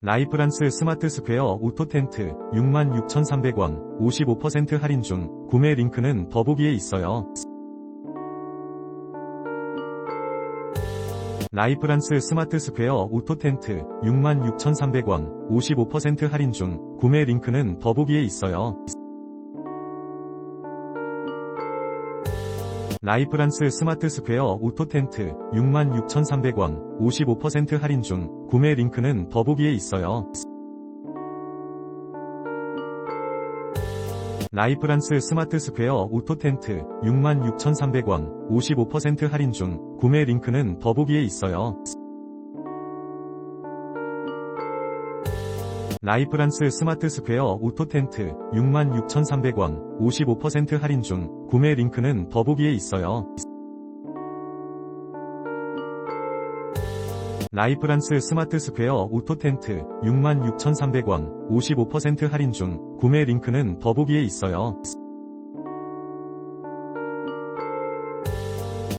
라이프란스 스마트 스퀘어 오토 텐트 66,300원 55% 할인 중 구매 링크는 더보기에 있어요. 라이프란스 스마트 스퀘어 오토 텐트 66,300원 55% 할인 중 구매 링크는 더보기에 있어요. 라이프란스 스마트 스퀘어 오토 텐트 66,300원 55% 할인 중 구매 링크는 더보기에 있어요. 라이프란스 스마트 스퀘어 오토 텐트 66,300원 55% 할인 중 구매 링크는 더보기에 있어요. 라이프란스 스마트 스퀘어 오토 텐트 66,300원 55% 할인 중 구매 링크는 더보기에 있어요. 라이프란스 스마트 스퀘어 오토 텐트 66,300원 55% 할인 중 구매 링크는 더보기에 있어요.